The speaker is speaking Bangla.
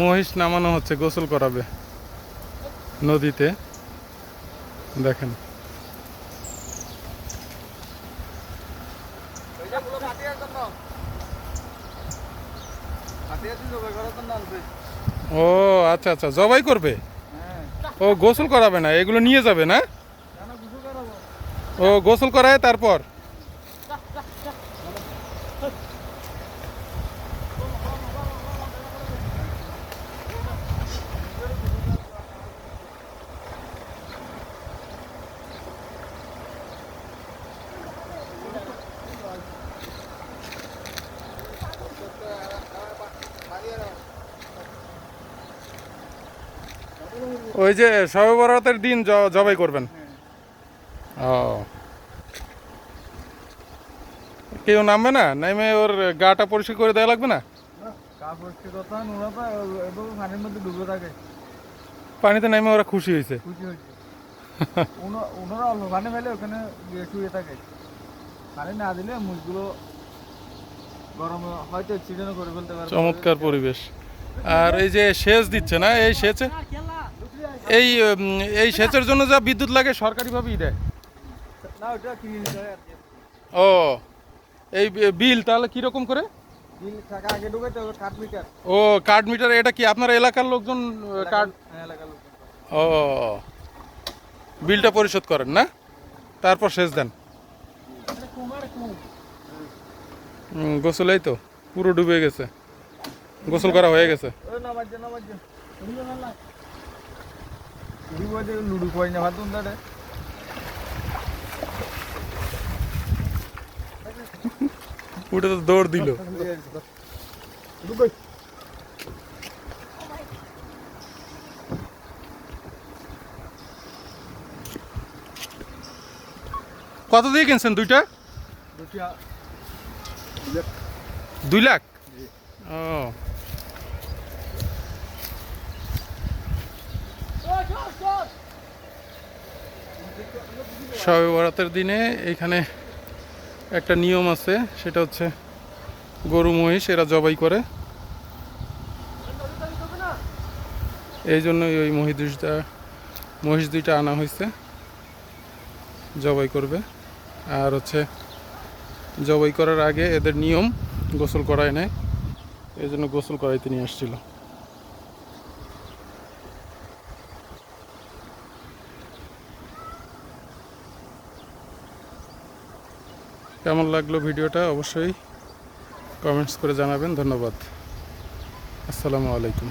মহিষ নামানো হচ্ছে, গোসল করাবে নদীতে। দেখেন। ও আচ্ছা আচ্ছা জবাই করবে? ও, গোসল করাবে না, এগুলো নিয়ে যাবে না? ও, গোসল করায় তারপর? ওই যে সবে বরাতের দিন জবাই করবেন। ও। কেউ নামবে না? নামে ওর গাটা পরিষ্কার করে দেওয়া লাগবে না? কথা নোরা তো পানির মধ্যে ডুবে থাকে। পানিতে নামে ওরা খুশি হয়েছে। খুশি হয়েছে। ওনা- ওনারা অল্প পানি ফেলে ওখানে শুয়ে থাকে। পানি না দিলে মুখগুলো গরমে হয়তো করে ফেলতে পারে চমৎকার পরিবেশ। আর এই যে সেচ দিচ্ছে না? এই সেচে? এই এই সেচের জন্য যা বিদ্যুৎ লাগে সরকারিভাবেই দেয়। ও এই বিল তাহলে কীরকম করে? বিল টাকা আগে ঢুকাইতে হবে কাঠ মিটার। ও কার্ড মিটার এটা কি আপনার এলাকার লোকজন কার্ড হ্যাঁ ও বিলটা পরিশোধ করেন না? তারপর সেচ দেন। হুম, গোসল এই তো পুরো ডুবে গেছে। গোসল করা হয়ে গেছে ওই নামাজ যা নামাজ যা লুডু না ভাতুন উঠে তো দৌড় দিল। কত দিয়ে কিনছেন দুইটা? দুই লাখ? ও। সবে বরাতের দিনে এখানে একটা নিয়ম আছে, সেটা হচ্ছে গরু, মহিষ, এরা জবাই করে। এই জন্যই ওই মহিষটা মহিষ দুইটা আনা হয়েছে, জবাই করবে। আর হচ্ছে জবাই করার আগে এদের নিয়ম গোসল করায় নেয়। এই জন্য গোসল করাইতে নিয়ে আসছিল। কেমন লাগল ভিডিওটা অবশ্যই কমেন্টস করে জানাবেন। ধন্যবাদ। আসসালামু আলাইকুম।